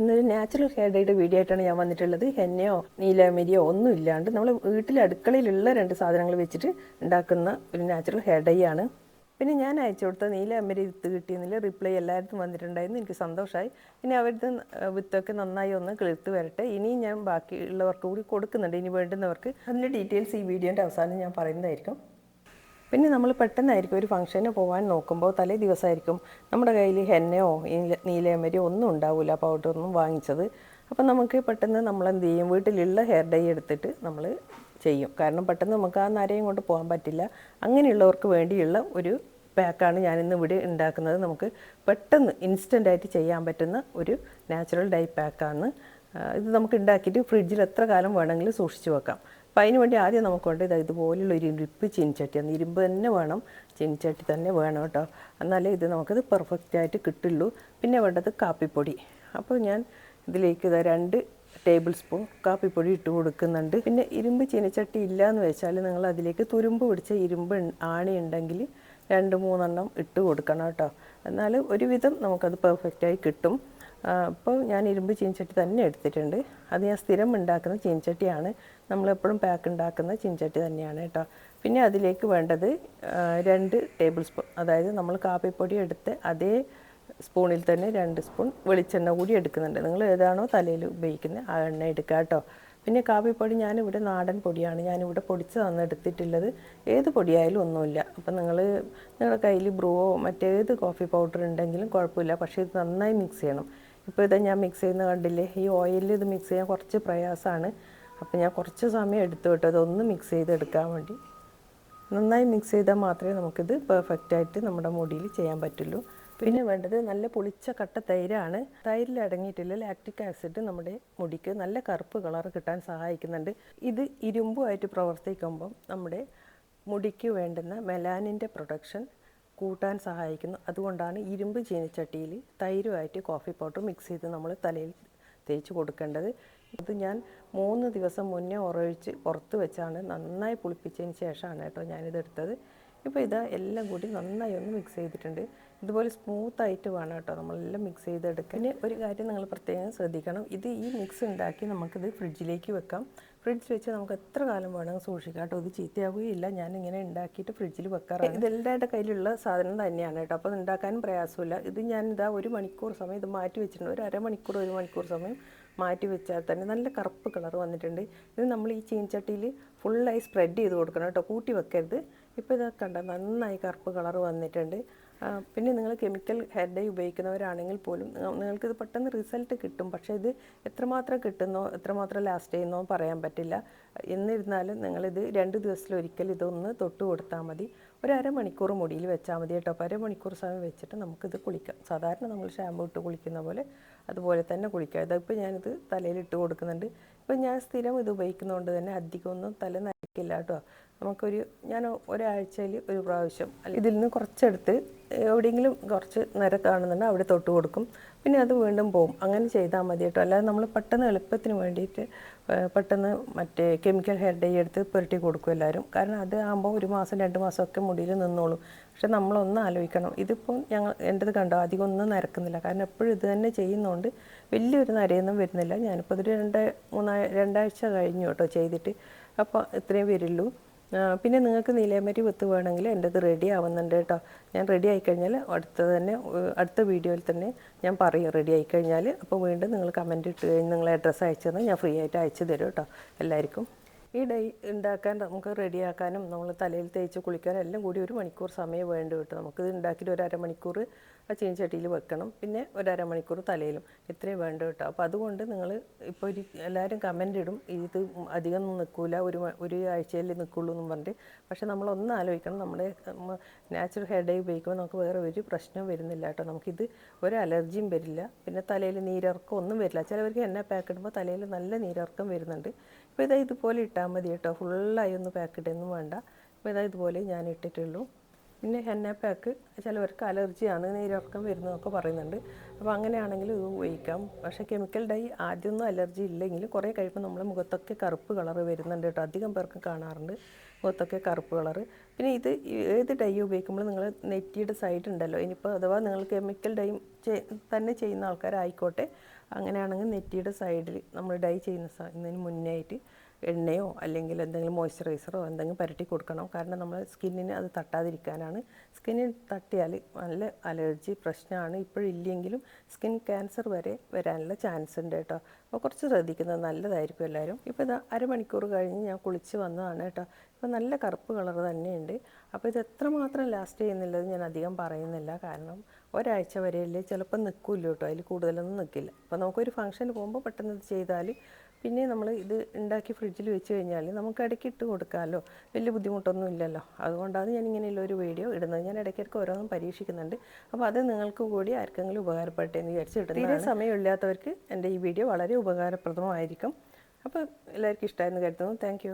ഇന്നൊരു natural hair ഡേയുടെ video ആയിട്ടാണ് ഞാൻ വന്നിട്ടുള്ളത്. ഹെന്നയോ നീലമരിയോ ഒന്നും ഇല്ലാണ്ട് നമ്മൾ വീട്ടിൽ അടുക്കളയിലുള്ള രണ്ട് സാധനങ്ങൾ വെച്ചിട്ട് ഉണ്ടാക്കുന്ന ഒരു നാച്ചുറൽ ഹെയർ ഡൈ ആണ്. പിന്നെ ഞാൻ അയച്ചു കൊടുത്ത നീലമരി വിത്ത് കിട്ടിയെന്നില്ല റിപ്ലൈ എല്ലായിടത്തും വന്നിട്ടുണ്ടായിരുന്നു. എനിക്ക് സന്തോഷമായി ഇനി അവരുടെ വിത്തൊക്കെ നന്നായി ഒന്ന് കിളിർത്ത് വരട്ടെ. ഇനിയും ഞാൻ ബാക്കിയുള്ളവർക്ക് കൂടി കൊടുക്കുന്നുണ്ട്. ഇനി വേണ്ടുന്നവർക്ക് അതിന്റെ ഡീറ്റെയിൽസ് ഈ വീഡിയോന്റെ അവസാനം ഞാൻ പറയുന്നതായിരിക്കും. പിന്നെ നമ്മൾ പെട്ടെന്നായിരിക്കും ഒരു ഫംഗ്ഷന് പോകാൻ നോക്കുമ്പോൾ തലേ ദിവസമായിരിക്കും നമ്മുടെ കയ്യിൽ ഹെന്നയോ നീല- നീലയമരിയോ ഒന്നും ഉണ്ടാവില്ല പൗഡറൊന്നും വാങ്ങിച്ചത്. അപ്പം നമുക്ക് പെട്ടെന്ന് നമ്മൾ എന്ത് ചെയ്യും? വീട്ടിലുള്ള ഹെയർ ഡൈ എടുത്തിട്ട് നമ്മൾ ചെയ്യും. കാരണം പെട്ടെന്ന് നമുക്ക് ആ നരയും കൊണ്ട് പോകാൻ പറ്റില്ല. അങ്ങനെയുള്ളവർക്ക് വേണ്ടിയുള്ള ഒരു പാക്കാണ് ഞാനിന്ന് ഇവിടെ ഉണ്ടാക്കുന്നത്. നമുക്ക് പെട്ടെന്ന് ഇൻസ്റ്റന്റായിട്ട് ചെയ്യാൻ പറ്റുന്ന ഒരു നാച്ചുറൽ ഡൈ പാക്കാണ് ഇത് നമുക്ക് ഉണ്ടാക്കിയിട്ട് ഫ്രിഡ്ജിൽ എത്ര കാലം വേണമെങ്കിലും സൂക്ഷിച്ച് വെക്കാം. അപ്പോൾ അതിന് വേണ്ടി ആദ്യം നമുക്ക് ഇത് ഇതാ ഇതുപോലുള്ള ഒരു ഇരുമ്പ് ചീനിച്ചട്ടിയാണ് ഇരുമ്പ് തന്നെ വേണം ചീനിച്ചട്ടി തന്നെ വേണം കേട്ടോ. എന്നാലേ ഇത് നമുക്കത് പെർഫെക്റ്റ് ആയിട്ട് കിട്ടുള്ളൂ. പിന്നെ വേണ്ടത് കാപ്പിപ്പൊടി. അപ്പോൾ ഞാൻ ഇതിലേക്ക് ഇതാ രണ്ട് ടേബിൾ സ്പൂൺ കാപ്പിപ്പൊടി ഇട്ട് കൊടുക്കുന്നുണ്ട്. പിന്നെ ഇരുമ്പ് ചീനിച്ചട്ടി ഇല്ല എന്ന് വെച്ചാൽ നിങ്ങൾ അതിലേക്ക് തുരുമ്പ് പിടിച്ച ഇരുമ്പ് ആണി ഉണ്ടെങ്കിൽ രണ്ട് മൂന്നെണ്ണം ഇട്ട് കൊടുക്കണം കേട്ടോ. എന്നാൽ ഒരുവിധം നമുക്കത് പെർഫെക്റ്റായി കിട്ടും. അപ്പോൾ ഞാൻ ഇരുമ്പ് ചീനിച്ചട്ടി തന്നെ എടുത്തിട്ടുണ്ട്. അത് ഞാൻ സ്ഥിരം ഉണ്ടാക്കുന്ന ചീനിച്ചട്ടിയാണ്. നമ്മളെപ്പോഴും പാക്ക് ഉണ്ടാക്കുന്ന ചീനിച്ചട്ടി തന്നെയാണ് കേട്ടോ. പിന്നെ അതിലേക്ക് വേണ്ടത് രണ്ട് ടേബിൾ സ്പൂൺ അതായത് നമ്മൾ കാപ്പിപ്പൊടി എടുത്ത് അതേ സ്പൂണിൽ തന്നെ രണ്ട് സ്പൂൺ വെളിച്ചെണ്ണ കൂടി എടുക്കുന്നുണ്ട്. നിങ്ങൾ ഏതാണോ തലയിൽ ഉപയോഗിക്കുന്നത് ആ എണ്ണ എടുക്കുക കേട്ടോ. പിന്നെ കാപ്പിപ്പൊടി ഞാനിവിടെ നാടൻ പൊടിയാണ്. ഞാനിവിടെ പൊടിച്ചതാണ് എടുത്തിട്ടുള്ളത്. ഏത് പൊടിയായാലും ഒന്നുമില്ല. അപ്പം നിങ്ങൾ നിങ്ങളുടെ കയ്യിൽ ബ്രൂവോ മറ്റേത് കോഫി പൗഡർ ഉണ്ടെങ്കിലും കുഴപ്പമില്ല. പക്ഷേ ഇത് നന്നായി മിക്സ് ചെയ്യണം. ഇപ്പോൾ ഇത് ഞാൻ മിക്സ് ചെയ്യുന്ന കണ്ടില്ലേ? ഈ ഓയിലിൽ ഇത് മിക്സ് ചെയ്യാൻ കുറച്ച് പ്രയാസമാണ്. അപ്പോൾ ഞാൻ കുറച്ച് സമയം എടുത്തു കേട്ടോ. അതൊന്ന് മിക്സ് ചെയ്തെടുക്കാൻ വേണ്ടി. നന്നായി മിക്സ് ചെയ്താൽ മാത്രമേ നമുക്കിത് പെർഫെക്റ്റ് ആയിട്ട് നമ്മുടെ മുടിയിൽ ചെയ്യാൻ പറ്റുള്ളൂ. പിന്നെ വേണ്ടത് നല്ല പുളിച്ച കട്ട തൈരാണ്. തൈരിൽ അടങ്ങിയിട്ടുള്ള ലാക്റ്റിക് ആസിഡ് നമ്മുടെ മുടിക്ക് നല്ല കറുപ്പ് കളർ കിട്ടാൻ സഹായിക്കുന്നുണ്ട്. ഇത് ഇരുമ്പുമായിട്ട് പ്രവർത്തിക്കുമ്പം നമ്മുടെ മുടിക്ക് വേണ്ടുന്ന മെലാനിന്റെ പ്രൊഡക്ഷൻ കൂട്ടാൻ സഹായിക്കുന്നു. അതുകൊണ്ടാണ് ഇരുമ്പ് ചീനിച്ചട്ടിയിൽ തൈരുമായിട്ട് കോഫി പൗഡർ മിക്സ് ചെയ്ത് നമ്മൾ തലയിൽ തേച്ച് കൊടുക്കേണ്ടത്. ഇത് ഞാൻ മൂന്ന് ദിവസം മുന്നേ ഉറവിച്ച് പുറത്ത് വെച്ചാണ് നന്നായി പുളിപ്പിച്ചതിന് ശേഷമാണ് കേട്ടോ ഞാനിത് എടുത്തത് ഇപ്പോൾ ഇത് എല്ലാം കൂടി നന്നായി ഒന്ന് മിക്സ് ചെയ്തിട്ടുണ്ട്. ഇതുപോലെ സ്മൂത്തായിട്ട് വേണം കേട്ടോ നമ്മളെല്ലാം മിക്സ് ചെയ്തെടുക്കാം പിന്നെ ഒരു കാര്യം നിങ്ങൾ പ്രത്യേകം ശ്രദ്ധിക്കണം. ഇത് ഈ മിക്സ് ഉണ്ടാക്കി നമുക്കിത് ഫ്രിഡ്ജിലേക്ക് വെക്കാം. ഫ്രിഡ്ജ് വെച്ച് നമുക്ക് എത്ര കാലം വേണമെങ്കിൽ സൂക്ഷിക്കാം കേട്ടോ? ഇത് ചീത്തയാവുകയില്ല. ഞാൻ ഇങ്ങനെ ഉണ്ടാക്കിയിട്ട് ഫ്രിഡ്ജിൽ വെക്കാറാണ്. ഇത് എല്ലാവരുടെ കയ്യിലുള്ള സാധനം തന്നെയാണ് കേട്ടോ. അപ്പോൾ ഉണ്ടാക്കാനും പ്രയാസമില്ല. ഇത് ഞാൻ ഇതാ ഒരു മണിക്കൂർ സമയം ഇത് മാറ്റി വെച്ചിട്ടുണ്ട്. ഒരു അരമണിക്കൂർ ഒരു മണിക്കൂർ സമയം മാറ്റി വെച്ചാൽ തന്നെ നല്ല കറുപ്പ് കളർ വന്നിട്ടുണ്ട്. ഇത് നമ്മൾ ഈ ചീൻചട്ടിയിൽ ഫുള്ളായി സ്പ്രെഡ് ചെയ്ത് കൊടുക്കണം കേട്ടോ. കൂട്ടി വെക്കരുത്. ഇപ്പോൾ ഇതാ കണ്ട നന്നായി കറുപ്പ് കളർ വന്നിട്ടുണ്ട്. പിന്നെ നിങ്ങൾ കെമിക്കൽ ഹെയർ ഡൈ ഉപയോഗിക്കുന്നവരാണെങ്കിൽ പോലും നിങ്ങ- നിങ്ങൾക്കിത് പെട്ടെന്ന് റിസൾട്ട് കിട്ടും. പക്ഷേ ഇത് എത്രമാത്രം കിട്ടുന്നോ എത്രമാത്രം ലാസ്റ്റ് ചെയ്യുന്നോ പറയാൻ പറ്റില്ല. എന്നിരുന്നാലും നിങ്ങളിത് രണ്ട് ദിവസത്തിലൊരിക്കൽ ഇതൊന്ന് തൊട്ട് കൊടുത്താൽ മതി. ഒരു അരമണിക്കൂർ മുടിയിൽ വെച്ചാൽ മതി കേട്ടോ. അപ്പോൾ അരമണിക്കൂർ സമയം വെച്ചിട്ട് നമുക്കിത് കുളിക്കാം. സാധാരണ നമ്മൾ ഷാമ്പു ഇട്ട് കുളിക്കുന്ന പോലെ അതുപോലെ തന്നെ കുളിക്കാം. ഇതിപ്പോൾ ഞാനിത് തലയിൽ ഇട്ട് കൊടുക്കുന്നുണ്ട്. ഇപ്പം ഞാൻ സ്ഥിരം ഇത് ഉപയോഗിക്കുന്നതുകൊണ്ട് തന്നെ അധികമൊന്നും തല നനയ്ക്കില്ല കേട്ടോ. നമുക്കൊരു ഞാൻ ഒരാഴ്ചയിൽ ഒരു പ്രാവശ്യം ഇതിൽ നിന്ന് കുറച്ചെടുത്ത് എവിടെയെങ്കിലും കുറച്ച് നിര കാണുന്നുണ്ട് അവിടെ തൊട്ട് കൊടുക്കും. പിന്നെ അത് വീണ്ടും പോകും അങ്ങനെ ചെയ്താൽ മതി കേട്ടോ. അല്ലാതെ നമ്മൾ പെട്ടെന്ന് എളുപ്പത്തിന് വേണ്ടിയിട്ട് പെട്ടെന്ന് മറ്റേ കെമിക്കൽ ഹെയർ ഡൈ എടുത്ത് പുരട്ടി കൊടുക്കും എല്ലാവരും. കാരണം അത് ആകുമ്പോൾ ഒരു മാസം രണ്ട് മാസമൊക്കെ മുടിയിൽ നിന്നോളും. പക്ഷെ നമ്മളൊന്ന് ആലോചിക്കണം. ഇതിപ്പോൾ ഞങ്ങൾ എന്റെത് കണ്ടോ അധികം ഒന്നും നരക്കുന്നില്ല. കാരണം എപ്പോഴും ഇത് തന്നെ ചെയ്യുന്നതുകൊണ്ട് വലിയൊരു നരയൊന്നും വരുന്നില്ല. ഞാനിപ്പോൾ ഇതൊരു രണ്ട് മൂന്നാ രണ്ടാഴ്ച കഴിഞ്ഞു കേട്ടോ ചെയ്തിട്ട്. അപ്പോൾ ഇത്രയും വരുള്ളൂ. പിന്നെ നിങ്ങൾക്ക് നീലേമരി വിത്ത് വേണമെങ്കിൽ എന്റെത് റെഡി ആവുന്നുണ്ട് കേട്ടോ. ഞാൻ റെഡി ആയിക്കഴിഞ്ഞാൽ അടുത്ത തന്നെ അടുത്ത വീഡിയോയിൽ തന്നെ ഞാൻ പറയും റെഡി ആയിക്കഴിഞ്ഞാൽ. അപ്പോൾ വീണ്ടും നിങ്ങൾ കമന്റ് ഇട്ട് കഴിഞ്ഞ് നിങ്ങൾ അഡ്രസ്സ് അയച്ചു തന്നാൽ ഞാൻ ഫ്രീ ആയിട്ട് അയച്ചു തരും കേട്ടോ. എല്ലാവർക്കും ഈ ഡൈ ഉണ്ടാക്കാൻ നമുക്ക് റെഡിയാക്കാനും നമ്മൾ തലയിൽ തേച്ച് കുളിക്കാനും എല്ലാം കൂടി ഒരു മണിക്കൂർ സമയം വേണ്ടി കിട്ടും. നമുക്കിത് ഉണ്ടാക്കിയിട്ട് ഒരു അരമണിക്കൂർ ആ ചീനച്ചട്ടിയിൽ വെക്കണം. പിന്നെ ഒരമണിക്കൂർ തലയിലും ഇത്രയും വേണ്ട കേട്ടോ. അപ്പോൾ അതുകൊണ്ട് നിങ്ങൾ ഇപ്പോൾ ഒരു എല്ലാവരും കമന്റ് ഇടും. ഇത് അധികം നിൽക്കില്ല ഒരു ഒരു ആഴ്ചയിൽ നിൽക്കുള്ളൂ എന്നും പറഞ്ഞിട്ട്. പക്ഷേ നമ്മളൊന്ന് ആലോചിക്കണം. നമ്മുടെ നാച്ചുറൽ ഹെയർ ഡൈ ഉപയോഗിക്കുമ്പോൾ നമുക്ക് വേറെ ഒരു പ്രശ്നവും വരുന്നില്ല കേട്ടോ. നമുക്കിത് ഒരു അലർജിയും വരില്ല. പിന്നെ തലയിൽ നീരിറക്കം ഒന്നും വരില്ല. ചിലവർക്ക് എണ്ണ പാക്ക് ഇടുമ്പോൾ തലയിൽ നല്ല നീരിറക്കം വരുന്നുണ്ട്. ഇപ്പോൾ ഇതാ ഇതുപോലെ ഇട്ടാൽ മതി കേട്ടോ. ഫുള്ളായി ഒന്ന് പാക്ക് ഇടൊന്നും വേണ്ട. അപ്പോൾ ഇതാ ഇതുപോലെ ഞാൻ ഇട്ടിട്ടുള്ളൂ. പിന്നെ ഹെന്ന പാക്ക് ചിലവർക്ക് അലർജിയാണ് നീരിറക്കം വരുന്നതൊക്കെ പറയുന്നുണ്ട്. അപ്പോൾ അങ്ങനെയാണെങ്കിൽ ഇത് ഉപയോഗിക്കാം. പക്ഷേ കെമിക്കൽ ഡൈ ആദ്യമൊന്നും അലർജി ഇല്ലെങ്കിൽ കുറേ കഴിയുമ്പോൾ നമ്മുടെ മുഖത്തൊക്കെ കറുപ്പ് കളർ വരുന്നുണ്ട് കേട്ടോ. അധികം പേർക്ക് കാണാറുണ്ട് മുഖത്തൊക്കെ കറുപ്പ് കളർ പിന്നെ ഇത് ഏത് ഡൈ ഉപയോഗിക്കുമ്പോൾ നിങ്ങൾ നെറ്റിയുടെ സൈഡ് ഉണ്ടല്ലോ ഇനിയിപ്പോൾ അഥവാ നിങ്ങൾ കെമിക്കൽ ഡൈ തന്നെ ചെയ്യുന്ന ആൾക്കാരായിക്കോട്ടെ അങ്ങനെയാണെങ്കിൽ നെറ്റിയുടെ സൈഡിൽ നമ്മൾ ഡൈ ചെയ്യുന്ന മുന്നേ ആയിട്ട് എണ്ണയോ അല്ലെങ്കിൽ എന്തെങ്കിലും മോയ്സ്ചറൈസറോ എന്തെങ്കിലും പുരട്ടി കൊടുക്കണം? കാരണം നമ്മൾ സ്കിന്നിന് അത് തട്ടാതിരിക്കാനാണ്. സ്കിന്നിന് തട്ടിയാൽ നല്ല അലർജി പ്രശ്നമാണ്. ഇപ്പോഴില്ലെങ്കിലും സ്കിൻ ക്യാൻസർ വരെ വരാനുള്ള ചാൻസ് ഉണ്ട് കേട്ടോ. അപ്പോൾ കുറച്ച് ശ്രദ്ധിക്കുന്നത് നല്ലതായിരിക്കും എല്ലാവരും. ഇപ്പോൾ ഇത് അരമണിക്കൂർ കഴിഞ്ഞ് ഞാൻ കുളിച്ച് വന്നതാണ് കേട്ടോ. ഇപ്പോൾ നല്ല കറുപ്പ് കളർ തന്നെയുണ്ട്. അപ്പോൾ ഇത് എത്രമാത്രം ലാസ്റ്റ് ചെയ്യുന്നുള്ളത് ഞാൻ അധികം പറയുന്നില്ല. കാരണം ഒരാഴ്ച വരെയല്ലേ ചിലപ്പോൾ നിൽക്കില്ല കേട്ടോ. അതിൽ കൂടുതലൊന്നും നിൽക്കില്ല. അപ്പോൾ നമുക്കൊരു ഫംഗ്ഷന് പോകുമ്പോൾ പെട്ടെന്ന് ഇത് ചെയ്താൽ പിന്നെ നമ്മൾ ഇത് ഉണ്ടാക്കി ഫ്രിഡ്ജിൽ വെച്ച് കഴിഞ്ഞാൽ നമുക്ക് ഇടയ്ക്ക് ഇട്ട് കൊടുക്കാമല്ലോ. വലിയ ബുദ്ധിമുട്ടൊന്നും ഇല്ലല്ലോ. അതുകൊണ്ടാണ് ഞാൻ ഇങ്ങനെയുള്ള ഒരു വീഡിയോ ഇടുന്നത്. ഞാൻ ഇടയ്ക്കിടയ്ക്ക് ഓരോന്നും പരീക്ഷിക്കുന്നുണ്ട്. അപ്പോൾ അത് നിങ്ങൾക്ക് കൂടി ആർക്കെങ്കിലും ഉപകാരപ്പെട്ടെ എന്ന് വിചാരിച്ച് ഇടുന്നത് തീരെ സമയമില്ലാത്തവർക്ക് എന്റെ ഈ വീഡിയോ ഉപകാരപ്രദമായിരിക്കും അപ്പോൾ എല്ലാവർക്കും ഇഷ്ടമായിരുന്നു കരുതുന്നു. താങ്ക്